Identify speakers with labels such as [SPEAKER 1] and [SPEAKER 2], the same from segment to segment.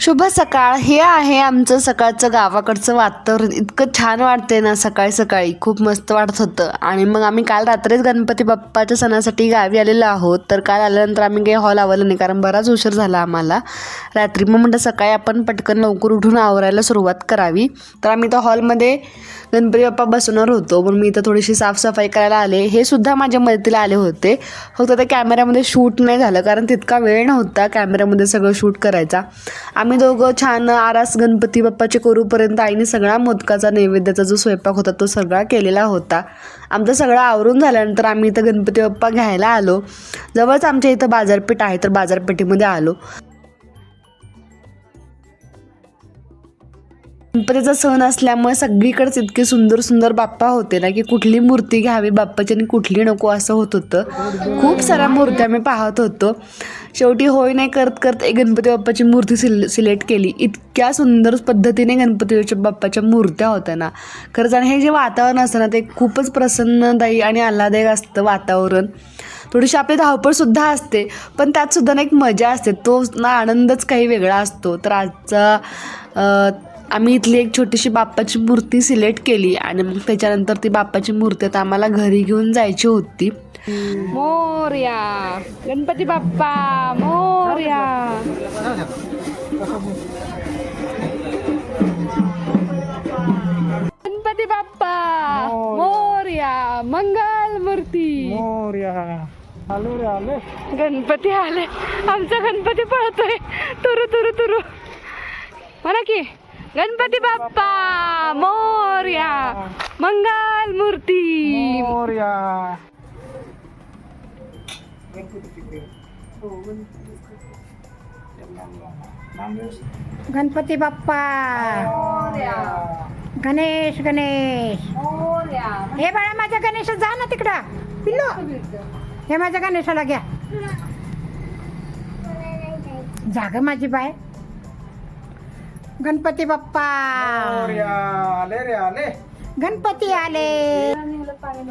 [SPEAKER 1] शुभ सकाळ. हे आहे आमचं सकाळचं गावाकडचं वातावरण. इतकं छान वाटते ना सकाळी सकाळी. खूप मस्त वाटत होतं. आणि मग आम्ही काल रात्रीच गणपती बाप्पाच्या सणासाठी गावी आलेलो आहोत. तर काल आल्यानंतर आम्ही काही हॉल आवलं नाही. कारण बराच उशीर झाला आम्हाला. रात्री मग म्हटलं सकाळी आपण पटकन लवकर उठून आवरायला सुरुवात करावी. तर आम्ही त्या हॉलमध्ये गणपती बाप्पा बसवणार होतो. मग मी इथं थोडीशी साफसफाई करायला आले. हे सुद्धा माझ्या मदतीला आले होते. फक्त ते कॅमेऱ्यामध्ये शूट नाही झालं. कारण तितका वेळ नव्हता कॅमेऱ्यामध्ये सगळं शूट करायचा. आम्ही आम्ही दोघं छान आरास गणपती बाप्पाचे करूपर्यंत आईने सगळा मोदकाचा नैवेद्याचा जो स्वयंपाक होता तो सगळा केलेला होता. आमचं सगळं आवरून झाल्यानंतर आम्ही इथं गणपती बाप्पा घ्यायला आलो. जवळच आमच्या इथं बाजारपेठ आहे तर बाजारपेठेमध्ये आलो. गणपतीचा सण असल्यामुळे सगळीकडेच इतके सुंदर सुंदर बाप्पा होते ना की कुठली मूर्ती घ्यावी बाप्पाची आणि कुठली नको असं होत होतं. खूप साऱ्या मूर्त्या मी पाहत होतो. शेवटी होय नाही करत करत एक गणपती बाप्पाची मूर्ती सिल सिलेक्ट केली. इतक्या सुंदर पद्धतीने गणपती बाप्पाच्या मूर्त्या होत्या ना. खरंच आणि हे जे वातावरण असतं ना ते खूपच प्रसन्नदायी आणि आल्हादायक असतं वातावरण. थोडीशी आपली धावपळसुद्धा असते पण त्यातसुद्धा ना एक मजा असते. तो ना आनंदच काही वेगळा असतो. तर आजचा आम्ही इथली एक छोटीशी बाप्पाची मूर्ती सिलेक्ट केली आणि मग त्याच्यानंतर ती बाप्पाची मूर्ती आता आम्हाला घरी घेऊन जायची होती. मोर्या. गणपती बाप्पा मोर्या. गणपती बाप्पा मोर्या. मंगल मूर्ती.
[SPEAKER 2] मोर्या. आलो रे आले.
[SPEAKER 1] गणपती आले. आमचा गणपती पळतोय. तुरु तुरु तुरु. म्हणा की. गणपती बाप्पा मोर्या मंगल मूर्ती.
[SPEAKER 2] मोर्या.
[SPEAKER 3] गणपती बाप्पा. गणेश गणेश. हे बाळा माझ्या गणेश जा ना तिकडं. पिल्लो. हे माझ्या गणेशाला घ्या. जाग माझी बाय. गणपती बाप्पा.
[SPEAKER 2] मोर्या आले रे आले.
[SPEAKER 3] गणपती आले.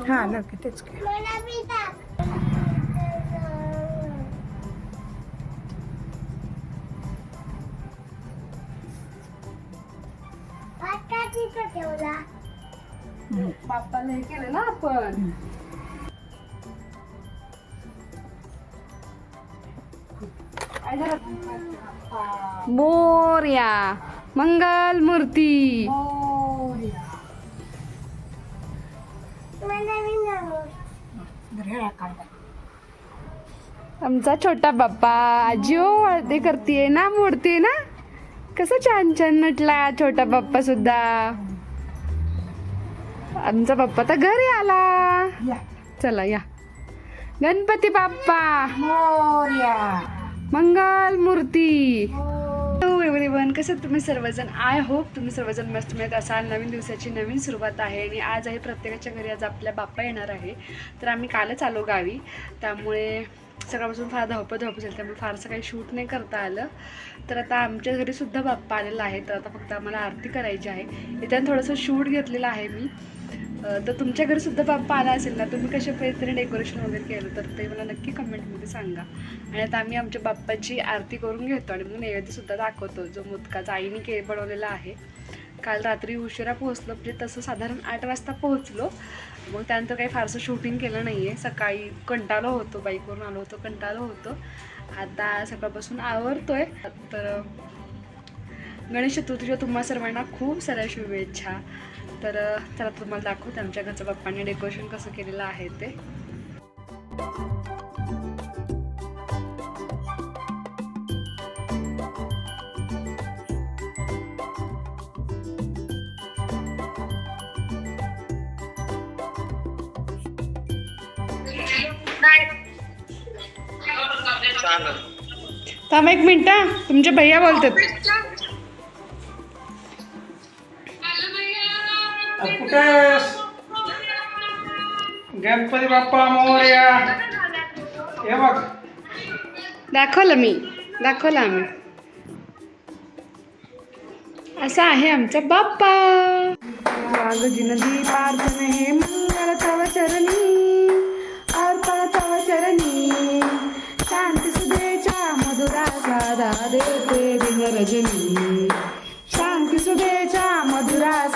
[SPEAKER 3] हा लवकर तेच काय.
[SPEAKER 1] बाप्पाला हे केलं ना आपण. मोर्या मंगल मूर्ती आमचा छोटा बाप्पा आजी ओ वळते करते ना मोडते ना? कसं छान छान नटला छोटा बाप्पा सुद्धा. आमचा बाप्पा तर घरी आला. चला या. गणपती बाप्पा.
[SPEAKER 3] मोरया.
[SPEAKER 1] मंगल मूर्ती. हॅलो एव्हरीवन कसं तुम्ही सर्वजण? आय होप तुम्ही सर्वजण मस्त मिळत असाल. नवीन दिवसाची नवीन सुरुवात आहे आणि आज आहे प्रत्येकाच्या घरी आज आपल्या बाप्पा येणार आहे. तर आम्ही कालच आलो गावी. त्यामुळे सकाळपासून फार धावपळ धावपळ झाली. त्यामुळे फारसं काही शूट नाही करता आलं. तर आता आमच्या घरी सुद्धा बाप्पा आलेला आहे. तर आता फक्त आम्हाला आरती करायची आहे. इथं थोडंसं शूट घेतलेलं आहे मी. तर तुमच्या घरी सुद्धा बाप्पा पाला असेल ना तुम्ही कशा पद्धतीने डेकोरेशन वगैरे केलं? तर ते मला नक्की कमेंटमध्ये सांगा. आणि आता आम्ही आमच्या बाप्पाची आरती करून घेतो आणि मग नैवेद्यसुद्धा दाखवतो जो मुदकाचा आईने के बनवलेला आहे. काल रात्री उशिरा पोहोचलो म्हणजे तसं साधारण आठ वाजता पोहोचलो. मग त्यानंतर काही फारसं शूटिंग केलं नाही आहे सकाळी कंटाळो होतो बाईकवरून आलो होतो कंटाळो होतो. आता सकाळपासून आवरतोय. तर गणेश चतुर्थीच्या तुम्हा सर्वांना खूप साऱ्या शुभेच्छा. तर चला तुम्हाला दाखवते आमच्या घरच्या बाप्पांनी डेकोरेशन कसं केलेलं आहे ते. थांब एक मिनटं तुमचे भैया बोलतात.
[SPEAKER 2] कुठे? गणपती बाप्पा मोर्या हे बघ.
[SPEAKER 1] दाखवलं मी. दाखवलं आम्ही. असा आहे आमचा बाप्पा. वागजी नदी पार्थन हे मंगल तव चरणी. अर्पण तव चरणी. शांती सुदेच्या मधुरा साधा देते
[SPEAKER 4] दिन रजनी शांती मधुरा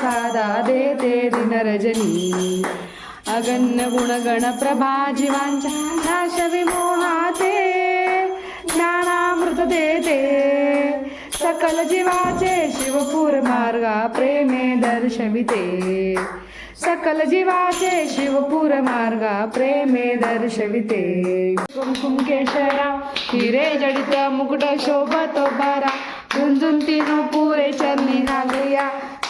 [SPEAKER 4] सादा देते दिनरजनी. अगण्य गुणगण प्रभा जीवांच्या नाश विमोहाते. ज्ञानामृत देते. सकल जीवाचे शिवपूर मार्गा प्रेमे दर्शविते. सकल जीवाचे शिवपूर मार्गा प्रेमे दर्शविते. कुमकुम केशरा हिरे जडित मुकुट शोभतो बारा झुंझुंती पुरे चरणी घालूया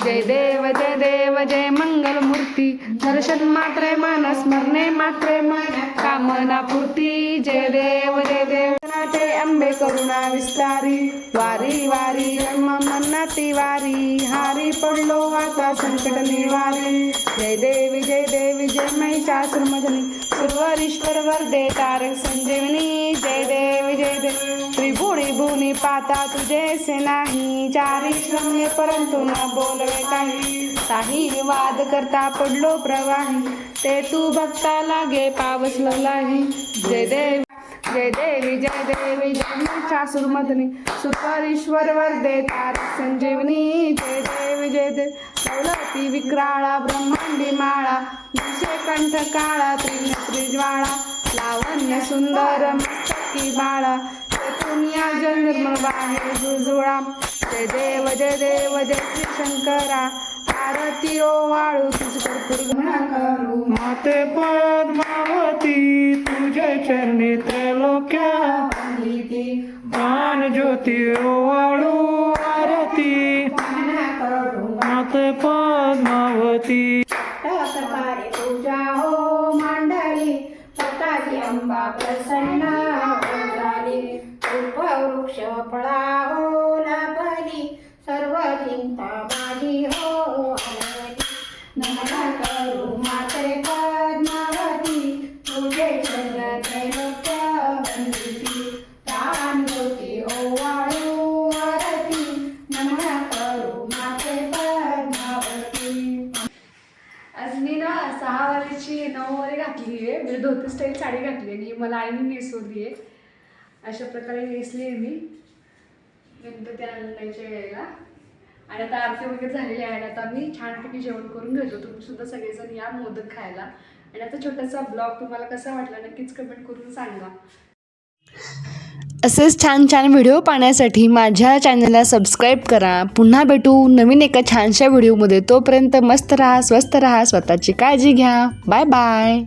[SPEAKER 4] जय देव जय देव जय मंगल मूर्ती दर्शन मात्रे मन स्मरणे मात्रे मन कामना पूर्ती. जय देव जय देव. ते अंबे करुणा विस्तारी वारी वारी मन्नाती वारी. हारी पडलो आता संकट निवारी जय देवी जय देवी जय महिषासुर मदनी सुरवरीश्वर वरदे तारक संजीवनी. जय देवी जय देव त्रिभुणी भुनी पाता तुझे नाही. चारी श्रम्य परंतु न बोलवे काही. काही वाद करता पडलो प्रवाही. ते तू भक्ता लागे पावसलो लाही जय देवी. जय देवी जय देवी जय महिषासुर सुपरेश्वर सुपरीश्वर वरदे संजीवनी. जय देवी जय देव दौलती विक्राळा ब्रह्मांडी माळा. विषय कंठ काळा त्रिनेत्री ज्वाळा लावण्य सुंदर मस्तकी बाळा. तेथून जन्म बाहेर जुजुळा जय देव जय देव जय श्री शंकरा आरती ओ वाळू तुझ कर्पूर गुणा करू
[SPEAKER 5] माते पद्मावती तुझे चरणी त्रैलोक्या मान ज्योती ओवाळू आरती माते पद्मावती
[SPEAKER 3] सकाळी पूजा हो मांडली
[SPEAKER 4] धोती स्टाईल साडी घातली आहे आणि मला आईने नेसवली आहे अशा प्रकारे नेसली आहे मी गणपती आनंदाच्या वेळेला. आणि आता आरती वगैरे झालेली आहे आणि आता मी छानपैकी जेवण करून घेतो तुम्ही सुद्धा सगळेजण या मोदक खायला. आणि आता छोटासा ब्लॉग तुम्हाला कसा वाटला नक्कीच कमेंट करून सांगा. असेच छान छान व्हिडिओ पाहण्यासाठी माझ्या चॅनलला सबस्क्राईब करा. पुन्हा भेटू नवीन एका छानशा व्हिडिओमध्ये. तोपर्यंत मस्त राहा स्वस्त राहा स्वतःची काळजी घ्या. Bye bye